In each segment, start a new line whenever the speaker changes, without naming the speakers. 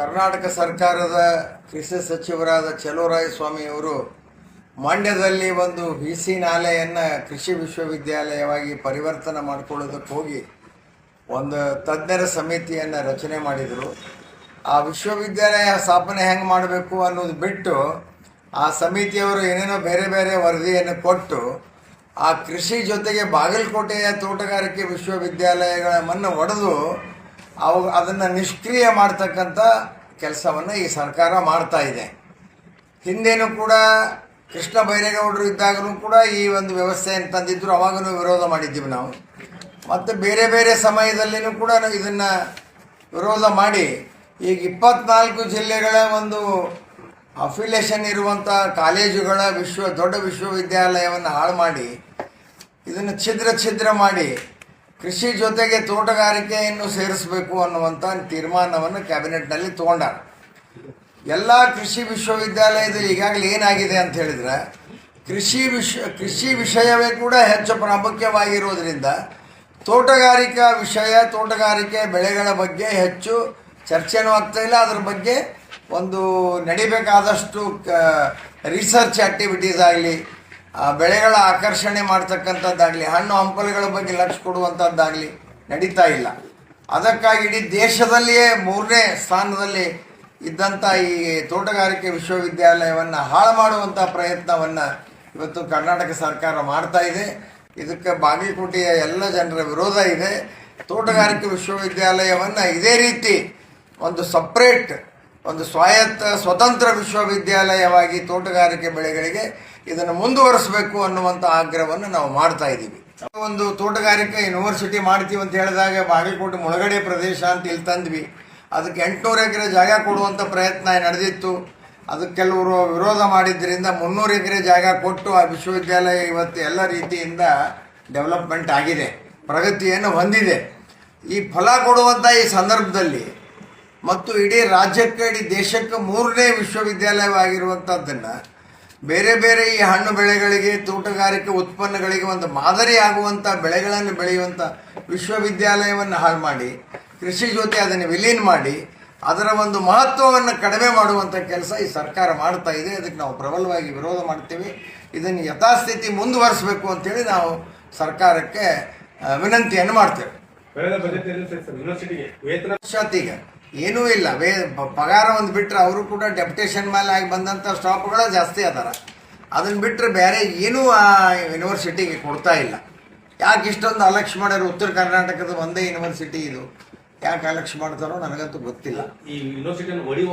ಕರ್ನಾಟಕ ಸರ್ಕಾರದ ಕೃಷಿ ಸಚಿವರಾದ ಸ್ವಾಮಿಯವರು ಮಂಡ್ಯದಲ್ಲಿ ಒಂದು ವಿ ಸಿ ನಾಲೆಯನ್ನು ಕೃಷಿ ವಿಶ್ವವಿದ್ಯಾಲಯವಾಗಿ ಪರಿವರ್ತನೆ ಮಾಡಿಕೊಳ್ಳೋದಕ್ಕೆ ಹೋಗಿ ಒಂದು ತಜ್ಞರ ಸಮಿತಿಯನ್ನು ರಚನೆ ಮಾಡಿದರು. ಆ ವಿಶ್ವವಿದ್ಯಾಲಯ ಸ್ಥಾಪನೆ ಹೆಂಗೆ ಮಾಡಬೇಕು ಅನ್ನೋದು ಬಿಟ್ಟು ಆ ಸಮಿತಿಯವರು ಏನೇನೋ ಬೇರೆ ಬೇರೆ ವರದಿಯನ್ನು ಕೊಟ್ಟು ಆ ಕೃಷಿ ಜೊತೆಗೆ ಬಾಗಲಕೋಟೆಯ ತೋಟಗಾರಿಕೆ ವಿಶ್ವವಿದ್ಯಾಲಯಗಳನ್ನು ಒಡೆದು ಅವು ಅದನ್ನು ನಿಷ್ಕ್ರಿಯ ಮಾಡ್ತಕ್ಕಂಥ ಕೆಲಸವನ್ನು ಈ ಸರ್ಕಾರ ಮಾಡ್ತಾ ಇದೆ. ಹಿಂದೇನು ಕೂಡ ಕೃಷ್ಣ ಬೈರೇಗೌಡರು ಇದ್ದಾಗಲೂ ಕೂಡ ಈ ಒಂದು ವ್ಯವಸ್ಥೆಯನ್ನು ತಂದಿದ್ದರು ಅವಾಗಲೂ ವಿರೋಧ ಮಾಡಿದ್ದೀವಿ ನಾವು. ಮತ್ತು ಬೇರೆ ಬೇರೆ ಸಮಯದಲ್ಲಿನೂ ಕೂಡ ಇದನ್ನು ವಿರೋಧ ಮಾಡಿ, ಈಗ ಇಪ್ಪತ್ನಾಲ್ಕು ಜಿಲ್ಲೆಗಳ ಒಂದು ಅಫಿಲೇಷನ್ ಇರುವಂಥ ಕಾಲೇಜುಗಳ ವಿಶ್ವ, ದೊಡ್ಡ ವಿಶ್ವವಿದ್ಯಾಲಯವನ್ನು ಹಾಳು ಮಾಡಿ, ಇದನ್ನು ಛಿದ್ರ ಛಿದ್ರ ಮಾಡಿ ಕೃಷಿ ಜೊತೆಗೆ ತೋಟಗಾರಿಕೆಯನ್ನು ಸೇರಿಸಬೇಕು ಅನ್ನುವಂಥ ತೀರ್ಮಾನವನ್ನು ಕ್ಯಾಬಿನೆಟ್ನಲ್ಲಿ ತಗೊಂಡಾರ. ಎಲ್ಲ ಕೃಷಿ ವಿಶ್ವವಿದ್ಯಾಲಯದಲ್ಲಿ ಈಗಾಗಲೇ ಏನಾಗಿದೆ ಅಂತ ಹೇಳಿದ್ರೆ, ಕೃಷಿ ವಿಶ್ವ ಕೃಷಿ ವಿಷಯವೇ ಕೂಡ ಹೆಚ್ಚು ಪ್ರಾಮುಖ್ಯವಾಗಿರೋದ್ರಿಂದ ತೋಟಗಾರಿಕಾ ವಿಷಯ, ತೋಟಗಾರಿಕೆ ಬೆಳೆಗಳ ಬಗ್ಗೆ ಹೆಚ್ಚು ಚರ್ಚೆನೂ ಆಗ್ತಾ ಇಲ್ಲ. ಅದ್ರ ಬಗ್ಗೆ ಒಂದು ನಡಿಬೇಕಾದಷ್ಟು ರಿಸರ್ಚ್ ಆ್ಯಕ್ಟಿವಿಟೀಸ್ ಆಗಲಿ ಬೆಳೆಗಳ ಆಕರ್ಷಣೆ ಮಾಡ್ತಕ್ಕಂಥದ್ದಾಗಲಿ, ಹಣ್ಣು ಹಂಪಲುಗಳ ಬಗ್ಗೆ ಲಕ್ಷ ಕೊಡುವಂಥದ್ದಾಗಲಿ ನಡೀತಾ ಇಲ್ಲ. ಅದಕ್ಕಾಗಿ ಇಡೀ ದೇಶದಲ್ಲಿಯೇ ಮೂರನೇ ಸ್ಥಾನದಲ್ಲಿ ಇದ್ದಂಥ ಈ ತೋಟಗಾರಿಕೆ ವಿಶ್ವವಿದ್ಯಾಲಯವನ್ನು ಹಾಳು ಮಾಡುವಂಥ ಪ್ರಯತ್ನವನ್ನು ಇವತ್ತು ಕರ್ನಾಟಕ ಸರ್ಕಾರ ಮಾಡ್ತಾ ಇದೆ. ಇದಕ್ಕೆ ಬಾಗಲಕೋಟೆಯ ಎಲ್ಲ ಜನರ ವಿರೋಧ ಇದೆ. ತೋಟಗಾರಿಕೆ ವಿಶ್ವವಿದ್ಯಾಲಯವನ್ನು ಇದೇ ರೀತಿ ಒಂದು ಸಪ್ರೇಟ್ ಒಂದು ಸ್ವಾಯತ್ತ, ಸ್ವತಂತ್ರ ವಿಶ್ವವಿದ್ಯಾಲಯವಾಗಿ ತೋಟಗಾರಿಕೆ ಬೆಳೆಗಳಿಗೆ ಇದನ್ನು ಮುಂದುವರಿಸಬೇಕು ಅನ್ನುವಂಥ ಆಗ್ರಹವನ್ನು ನಾವು ಮಾಡ್ತಾ ಇದ್ದೀವಿ. ಒಂದು ತೋಟಗಾರಿಕೆ ಯೂನಿವರ್ಸಿಟಿ ಮಾಡ್ತೀವಿ ಅಂತ ಹೇಳಿದಾಗ ಬಾಗಲಕೋಟೆ ಮುಳುಗಡೆ ಪ್ರದೇಶ ಅಂತ ಇಲ್ಲಿ ತಂದ್ವಿ. ಅದಕ್ಕೆ ಎಂಟುನೂರು ಎಕರೆ ಜಾಗ ಕೊಡುವಂಥ ಪ್ರಯತ್ನ ನಡೆದಿತ್ತು. ಅದಕ್ಕೆ ಕೆಲವರು ವಿರೋಧ ಮಾಡಿದ್ದರಿಂದ ಮುನ್ನೂರು ಎಕರೆ ಜಾಗ ಕೊಟ್ಟು ಆ ವಿಶ್ವವಿದ್ಯಾಲಯ ಇವತ್ತು ಎಲ್ಲ ರೀತಿಯಿಂದ ಡೆವಲಪ್ಮೆಂಟ್ ಆಗಿದೆ. ಪ್ರಗತಿಯನ್ನು ಹೊಂದಿದೆ. ಈ ಫಲ ಕೊಡುವಂಥ ಈ ಸಂದರ್ಭದಲ್ಲಿ ಮತ್ತು ಇಡೀ ರಾಜ್ಯಕ್ಕೆ ಇಡೀ ದೇಶಕ್ಕೆ ಮೂರನೇ ವಿಶ್ವವಿದ್ಯಾಲಯವಾಗಿರುವಂಥದ್ದನ್ನು ಬೇರೆ ಬೇರೆ ಈ ಹಣ್ಣು ಬೆಳೆಗಳಿಗೆ ತೋಟಗಾರಿಕೆ ಉತ್ಪನ್ನಗಳಿಗೆ ಒಂದು ಮಾದರಿ ಆಗುವಂಥ ಬೆಳೆಗಳನ್ನು ಬೆಳೆಯುವಂಥ ವಿಶ್ವವಿದ್ಯಾಲಯವನ್ನು ಹಾಳು ಮಾಡಿ ಕೃಷಿ ಜೊತೆ ಅದನ್ನು ವಿಲೀನ ಮಾಡಿ ಅದರ ಒಂದು ಮಹತ್ವವನ್ನು ಕಡಿಮೆ ಮಾಡುವಂಥ ಕೆಲಸ ಈ ಸರ್ಕಾರ ಮಾಡ್ತಾ ಇದೆ. ಅದಕ್ಕೆ ನಾವು ಪ್ರಬಲವಾಗಿ ವಿರೋಧ ಮಾಡ್ತೀವಿ. ಇದನ್ನು ಯಥಾಸ್ಥಿತಿ ಮುಂದುವರಿಸಬೇಕು ಅಂತೇಳಿ ನಾವು ಸರ್ಕಾರಕ್ಕೆ ವಿನಂತಿಯನ್ನು ಮಾಡ್ತೇವೆ.
ಕಳೆದ
ಏನೂ ಇಲ್ಲ. ವೇ ಪಗಾರ ಒಂದು ಬಿಟ್ಟರೆ ಅವರು ಕೂಡ ಡೆಪ್ಯುಟೇಷನ್ ಮೇಲೆ ಆಗಿ ಬಂದಂಥ ಸ್ಟಾಪ್ಗಳು ಜಾಸ್ತಿ ಅದಾರ. ಅದನ್ನು ಬಿಟ್ಟರೆ ಬೇರೆ ಏನೂ ಆ ಯೂನಿವರ್ಸಿಟಿಗೆ ಕೊಡ್ತಾ ಇಲ್ಲ. ಯಾಕೆ ಇಷ್ಟೊಂದು ಅಲಕ್ಷ್ಯ ಮಾಡ್ಯಾರ? ಉತ್ತರ ಕರ್ನಾಟಕದ ಒಂದೇ ಯೂನಿವರ್ಸಿಟಿ ಇದು. ಯಾಕೆ ಅಲಕ್ಷ್ಯ ಮಾಡ್ತಾರೋ ನನಗಂತೂ ಗೊತ್ತಿಲ್ಲ.
ಈ ಯೂನಿವರ್ಸಿಟಿಯನ್ನು ಹೊಡೆಯುವ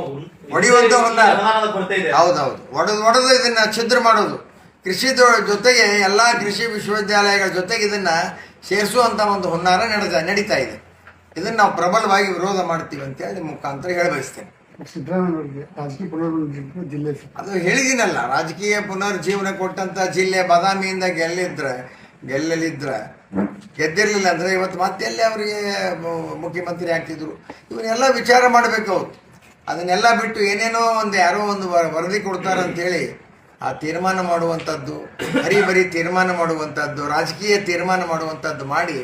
ಹೊಡೆಯುವಂಥವನ್ನ
ಅನುದಾನದ ಕೊರತೆ ಇದೆ.
ಹೌದೌದು. ಒಡೆದು ಒಡೆದು ಇದನ್ನು ಛಿದ್ರ ಮಾಡೋದು. ಕೃಷಿ ಜೊತೆಗೆ ಎಲ್ಲ ಕೃಷಿ ವಿಶ್ವವಿದ್ಯಾಲಯಗಳ ಜೊತೆಗೆ ಇದನ್ನು ಸೇರಿಸುವಂಥ ಒಂದು ಹುನ್ನಾರ ನಡೆದ ನಡೀತಾ ಇದೆ. ಇದನ್ನು ನಾವು ಪ್ರಬಲವಾಗಿ ವಿರೋಧ ಮಾಡ್ತೀವಿ ಅಂತ ಹೇಳಿ ಮುಖಾಂತರ ಹೇಳಿ ಬಯಸ್ತೇನೆ
ರಾಜಕೀಯ ಜಿಲ್ಲೆ
ಅದು ಹೇಳಿದಿನಲ್ಲ ರಾಜಕೀಯ ಪುನರ್ಜೀವನ ಕೊಟ್ಟಂತ ಜಿಲ್ಲೆ ಬಾದಾಮಿಯಿಂದ ಗೆಲ್ಲಿದ್ರೆ ಗೆಲ್ಲಲಿದ್ರೆ ಗೆದ್ದಿರಲಿಲ್ಲ ಅಂದ್ರೆ ಇವತ್ತು ಮತ್ತೆಲ್ಲಿ ಅವರಿಗೆ ಮು- ಮುಖ್ಯಮಂತ್ರಿ ಆಗ್ತಿದ್ರು? ಇವನ್ನೆಲ್ಲ ವಿಚಾರ ಮಾಡಬೇಕು ಅವ್ರು. ಅದನ್ನೆಲ್ಲ ಬಿಟ್ಟು ಏನೇನೋ ಒಂದು ಯಾರೋ ಒಂದು ವರ- ವರದಿ ಕೊಡ್ತಾರೆ ಅಂತೇಳಿ ಆ ತೀರ್ಮಾನ ಮಾಡುವಂಥದ್ದು ಬರೀ ಬರೀ ತೀರ್ಮಾನ ಮಾಡುವಂಥದ್ದು ರಾಜಕೀಯ ತೀರ್ಮಾನ ಮಾಡುವಂಥದ್ದು ಮಾಡಿ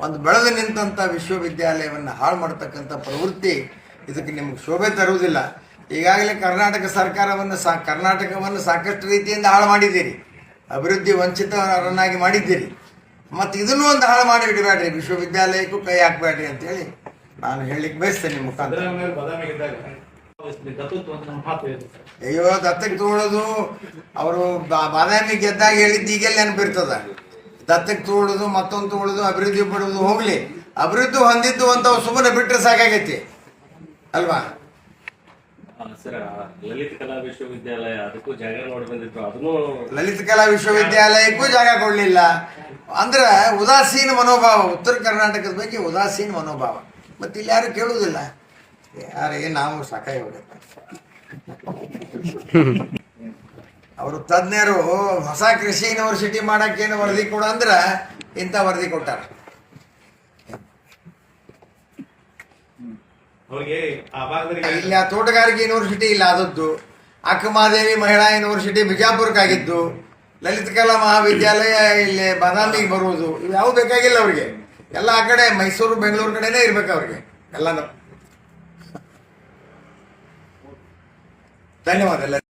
ಒಂದು ಬೆಳೆದು ನಿಂತಹ ವಿಶ್ವವಿದ್ಯಾಲಯವನ್ನು ಹಾಳು ಮಾಡತಕ್ಕಂಥ ಪ್ರವೃತ್ತಿ ಇದಕ್ಕೆ ನಿಮಗೆ ಶೋಭೆ ತರುವುದಿಲ್ಲ. ಈಗಾಗಲೇ ಕರ್ನಾಟಕ ಸರ್ಕಾರವನ್ನು ಸಾ ಕರ್ನಾಟಕವನ್ನು ಸಾಕಷ್ಟು ರೀತಿಯಿಂದ ಹಾಳು ಮಾಡಿದ್ದೀರಿ. ಅಭಿವೃದ್ಧಿ ವಂಚಿತರನ್ನಾಗಿ ಮಾಡಿದ್ದೀರಿ. ಮತ್ತು ಇದನ್ನು ಒಂದು ಹಾಳು ಮಾಡಿ ಇಡಬೇಡ್ರಿ ವಿಶ್ವವಿದ್ಯಾಲಯಕ್ಕೂ ಕೈ ಹಾಕಬೇಡ್ರಿ ಅಂತೇಳಿ ನಾನು ಹೇಳಲಿಕ್ಕೆ ಬಯಸ್ತೇನೆ ನಿಮ್ಮ ಮುಖಾಂತರ. ಅಯ್ಯೋ ದತ್ತಕ್ಕೆ ತಗೊಳ್ಳೋದು ಅವರು ಬಾದಾಮಿ ಗೆದ್ದಾಗ ಹೇಳಿದ್ದು ಈಗೆಲ್ಲ ನೆನಪಿರ್ತದ. ದತ್ತಕ್ಕೆ ತೊಗೊಳ್ಳೋದು ಮತ್ತೊಂದು ತೊಗೊಳ್ಳೋದು ಅಭಿವೃದ್ಧಿ ಪಡೋದು ಹೋಗಲಿ. ಅಭಿವೃದ್ಧಿ ಹೊಂದಿದ್ದು ಅಂತ ಸುಮ್ಮನೆ ಬಿಟ್ಟರೆ ಸಾಕಾಗೈತಿ. ಅಲ್ವಾ?
ಸರ್ ಲಲಿತ ಕಲಾ ವಿಶ್ವವಿದ್ಯಾಲಯ ಅದಕ್ಕೂ ಜಾಗ ನೋಡಿ ಬಂದಿದ್ರು. ಅದನ್ನು
ಲಲಿತ ಕಲಾ ವಿಶ್ವವಿದ್ಯಾಲಯಕ್ಕೂ ಜಾಗ ಕೊಡಲಿಲ್ಲ. ಅಂದ್ರೆ ಉದಾಸೀನ ಮನೋಭಾವ ಉತ್ತರ ಕರ್ನಾಟಕದ ಬಗ್ಗೆ ಉದಾಸೀನ ಮನೋಭಾವ. ಮತ್ತೆ ಇಲ್ಲಿ ಯಾರು ಕೇಳುವುದಿಲ್ಲ. ಯಾರಿಗೆ ನಾವು ಸಾಕಾಗಿ ಹೋಗುತ್ತೆ. ಅವರು ತಜ್ಞರು ಹೊಸ ಕೃಷಿ ಯೂನಿವರ್ಸಿಟಿ ಮಾಡಕ್ಕೇನು ವರದಿ ಕೊಡು ಅಂದ್ರೆ ಇಂಥ ವರದಿ ಕೊಟ್ಟಾರ. ಇಲ್ಲ ತೋಟಗಾರಿಕೆ ಯೂನಿವರ್ಸಿಟಿ ಇಲ್ಲ ಅದದ್ದು ಅಕ್ಕಮಹಾದೇವಿ ಮಹಿಳಾ ಯೂನಿವರ್ಸಿಟಿ ಬಿಜಾಪುರಕ್ಕಾಗಿದ್ದು. ಲಲಿತ ಕಲಾ ಮಹಾವಿದ್ಯಾಲಯ ಇಲ್ಲಿ ಬಾದಾಮಿಗೆ ಬರುವುದು. ಇವು ಯಾವ ಬೇಕಾಗಿಲ್ಲ ಅವ್ರಿಗೆ. ಎಲ್ಲ ಆ ಕಡೆ ಮೈಸೂರು ಬೆಂಗಳೂರು ಕಡೆನೇ ಇರ್ಬೇಕು ಅವ್ರಿಗೆ. ಎಲ್ಲನೂ. ಧನ್ಯವಾದ ಎಲ್ಲ